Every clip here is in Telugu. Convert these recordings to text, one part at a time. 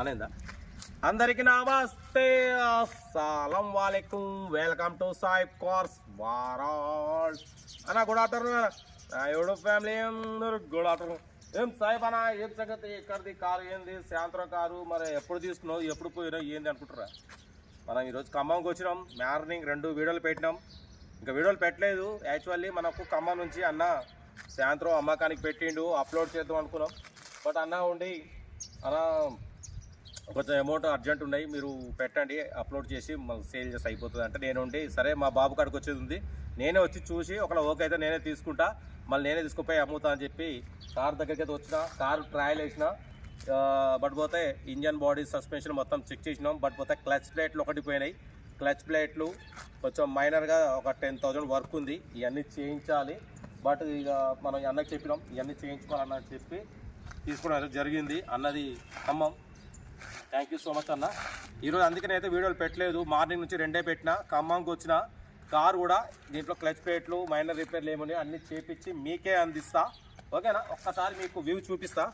అనేందా అందరికి నమస్తే. అస్సలం వాలేకుం. వెల్కమ్ టు సాయిబ్ కోర్స్ వారాల్ అన్న గుడ్ ఆఫ్టర్నూన్ ఎవడు ఫ్యామిలీ అందరూ గుడ్ ఆఫ్టర్నూన్ ఏం సాయిబ్ అన్న ఏం సంగతి? ఎక్కడిది? కారు ఏంది? సాయంత్రం కారు? మరి ఎప్పుడు తీసుకున్నావు? ఎప్పుడు పోయినావు? ఏంది అనుకుంటారా మనం ఈరోజు ఖమ్మంకి వచ్చినాం. మార్నింగ్ రెండు వీడియోలు పెట్టినాం. ఇంకా వీడియోలు పెట్టలేదు. యాక్చువల్లీ మనకు ఖమ్మం నుంచి అన్న సాయంత్రం అమ్మకానికి పెట్టిండు అప్లోడ్ చేద్దాం అనుకున్నాం. బట్ అన్న ఉండి అన్న కొంచెం అమౌంట్ అర్జెంట్ ఉన్నాయి మీరు పెట్టండి అప్లోడ్ చేసి సేల్ చేసి అయిపోతుంది అంటే నేను ఉండి సరే మా బాబు కాడికి వచ్చేది ఉంది. నేనే వచ్చి చూసి ఒకవేళ ఓకే అయితే నేనే తీసుకుంటా మళ్ళీ నేనే తీసుకుపోయి అమ్ముతా అని చెప్పి కార్ దగ్గరికి అయితే వచ్చిన కారు ట్రయల్ వేసిన బట్ పోతే ఇంజన్ బాడీ సస్పెన్షన్ మొత్తం చెక్ చేసినాం బట్ పోతే క్లచ్ ప్లేట్లు ఒకటి పోయినాయి. క్లచ్ ప్లేట్లు కొంచెం మైనర్గా ఒక టెన్ థౌజండ్ వర్క్ ఉంది ఇవన్నీ చేయించాలి. బట్ ఇక మనం అన్నకి చెప్పినాం ఇవన్నీ చేయించుకోవాలన్న చెప్పి తీసుకోవడం జరిగింది. అన్నది Khammam. Thank you so much అన్న. ఈరోజు అందుకని అయితే వీడియోలు పెట్టలేదు. మార్నింగ్ నుంచి రెండే పెట్టిన ఖమ్మంకి వచ్చిన కార్ కూడా దీంట్లో క్లచ్ ప్లేట్లు మైనర్ రిపేర్లు ఏమని అన్నీ చేపించి మీకే అందిస్తా. ఓకేనా? ఒక్కసారి మీకు వ్యూ చూపిస్తా.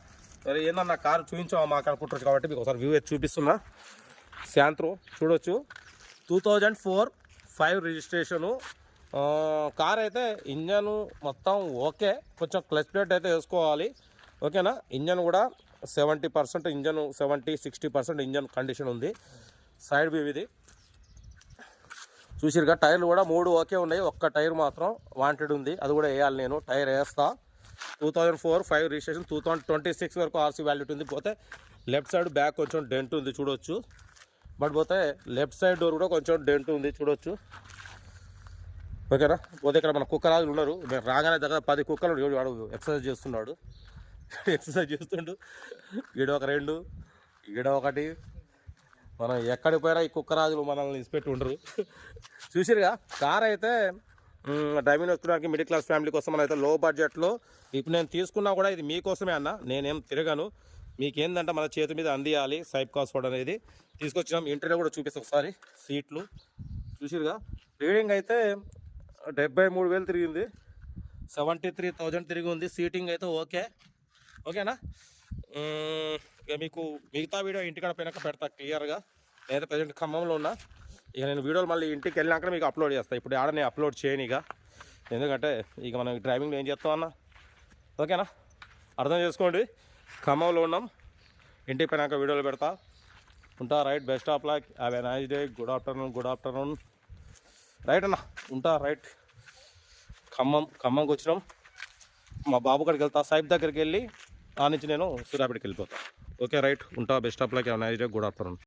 మరి ఏందన్న కారు చూపించామా మాకు అనుకుంటున్నారు కాబట్టి మీకు ఒకసారి వ్యూ చూపిస్తున్నా. శాంత్రో చూడొచ్చు. Two thousand four five registration car అయితే ఇంజన్ మొత్తం ఓకే. కొంచెం క్లచ్ ప్లేట్ అయితే వేసుకోవాలి. ఓకేనా? ఇంజన్ కూడా seventy percent engine seventy sixty percent engine condition ఉంది. సైడ్ వ్యూ ఇది. చూసిరుగా టైర్లు కూడా మూడు ఓకే ఉన్నాయి. ఒక్క టైర్ మాత్రం వాంటెడ్ ఉంది. అది కూడా వేయాలి నేను. టైర్ వేస్తా. Two thousand four five registration. Two thousand twenty six వరకు ఆర్సీ వ్యాల్యూట్ ఉంది. పోతే లెఫ్ట్ సైడ్ బ్యాక్ కొంచెం డెంట్ ఉంది చూడొచ్చు. బట్ పోతే లెఫ్ట్ సైడ్ డోర్ కూడా కొంచెం డెంట్ ఉంది చూడొచ్చు. ఓకేనా? పోతే ఇక్కడ మన కుక్కరాజులు ఉన్నారు. మేము రాగానే దగ్గర పది కుక్కలు వాడు ఎక్సర్సైజ్ చేస్తున్నాడు. ఎక్సర్సైజ్ చేస్తుండు. ఈడ ఒక రెండు ఈడ ఒకటి. మనం ఎక్కడికి పోయినా ఈ కుక్కరాజులు మనల్ని ఇన్స్పెక్ట్ ఉండరు. చూసిరుగా కార్ అయితే డ్రైవింగ్ వస్తున్నానికి మిడిల్ క్లాస్ ఫ్యామిలీ కోసం అయితే లో బడ్జెట్లో ఇప్పుడు నేను తీసుకున్నా కూడా ఇది మీకోసమే అన్న. నేనేం తిరగను. మీకేందంటే మన చేతి మీద అందియాలి సైప్ కాస్ఫోర్డ్ అనేది. తీసుకొచ్చినాం. ఇంటర్వ్యూ కూడా చూపిస్తాం ఒకసారి. సీట్లు. చూసిరుగా రీడింగ్ అయితే డెబ్బై మూడు వేలు తిరిగింది. సెవెంటీ త్రీ థౌజండ్ తిరిగి ఉంది. సీటింగ్ అయితే ఓకే. ఓకేనా? ఇక మీకు మిగతా వీడియో ఇంటికాడ పోయినాక పెడతా క్లియర్గా. నేనైతే ప్రజెంట్ ఖమ్మంలో ఉన్నా. ఇక నేను వీడియోలు మళ్ళీ ఇంటికి వెళ్ళినాక మీకు అప్లోడ్ చేస్తాను ఇప్పుడు ఆడ నేను అప్లోడ్ చేయను ఇక. ఎందుకంటే ఇక మనం డ్రైవింగ్లో ఏం చేస్తాం అన్న? ఓకేనా? అర్థం చేసుకోండి. ఖమ్మంలో ఉన్నాం. ఇంటికి పోయినాక వీడియోలు పెడతా. ఉంటా right best of luck. Have a nice day. Good afternoon good afternoon. Right అన్న? ఉంటా రైట్ ఖమ్మం ఖమ్మంకి వచ్చినాం. మా బాబు కాడికి వెళ్తా సాయిబ్ దగ్గరికి వెళ్ళి ఆ నుంచి నేను సూర్యాపేటకి వెళ్ళిపోతాను ఓకే రైట్ ఉంటా best of luck nice day good afternoon